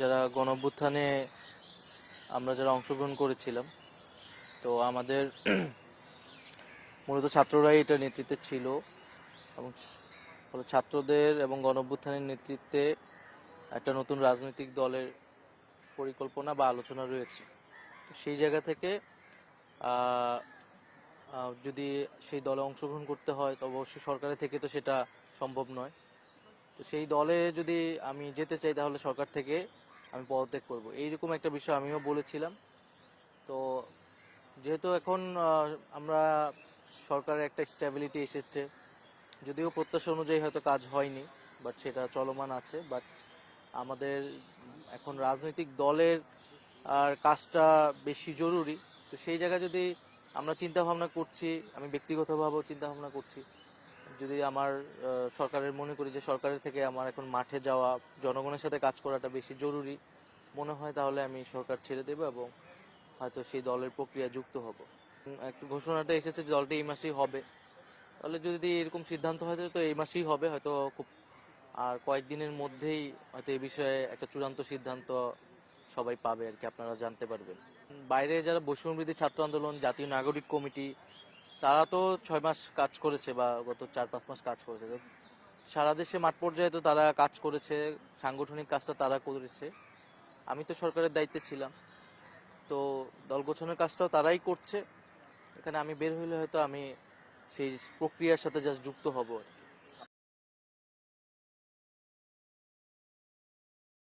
যারা গণঅভ্যুত্থানে আমরা যারা অংশগ্রহণ করেছিলাম, তো আমাদের মূলত ছাত্ররাই এটা নেতৃত্বে ছিল এবং ছাত্রদের এবং গণঅভ্যুত্থানের নেতৃত্বে একটা নতুন রাজনৈতিক দলের পরিকল্পনা বা আলোচনা রয়েছে। সেই জায়গা থেকে যদি সেই দলে অংশগ্রহণ করতে হয় তবে অবশ্যই সরকারের থেকে তো সেটা সম্ভব নয়। তো সেই দলে যদি আমি যেতে চাই তাহলে সরকার থেকে আমি পদত্যাগ করব। এইরকম একটা বিষয় আমিও বলেছিলাম। তো যেহেতু এখন আমরা সরকারের একটা স্ট্যাবিলিটি এসেছে, যদিও প্রত্যাশা অনুযায়ী হয়তো কাজ হয়নি বাট সেটা চলমান আছে বাট আমাদের এখন রাজনৈতিক দলের, আর কাজটা বেশি জরুরি। তো সেই জায়গায় যদি আমরা চিন্তা ভাবনা করছি, আমি ব্যক্তিগতভাবেও চিন্তা ভাবনা করছি যদি আমার সরকারের, মনে করি যে সরকারের থেকে আমার এখন মাঠে যাওয়া, জনগণের সাথে কাজ করাটা বেশি জরুরি, মনে হয় তাহলে আমি সরকার ছেড়ে দেবো এবং হয়তো সেই দলের প্রক্রিয়া যুক্ত হব। একটা ঘোষণাটা এসেছে যে দলটি এই মাসেই হবে। তাহলে যদি এরকম সিদ্ধান্ত হয় তো এই মাসেই হবে, হয়তো খুব, আর কয়েকদিনের মধ্যেই হয়তো এই বিষয়ে একটা চূড়ান্ত সিদ্ধান্ত সবাই পাবে আর কি, আপনারা জানতে পারবেন। বাইরে যারা বৈষম্যবৃদ্ধি ছাত্র আন্দোলন, জাতীয় নাগরিক কমিটি তারা তো ছয় মাস কাজ করেছে বা গত চার পাঁচ মাস কাজ করেছে। সারা দেশে মাঠ পর্যায়ে তো তারা কাজ করেছে, সাংগঠনিক কাজটা তারা করেছে। আমি তো সরকারের দায়িত্বে ছিলাম। তো দল গোছানোর কাজটাও তারাই করছে। এখানে আমি বের হইলে হয়তো আমি সেই প্রক্রিয়ার সাথে জাস্ট যুক্ত হব আর কি।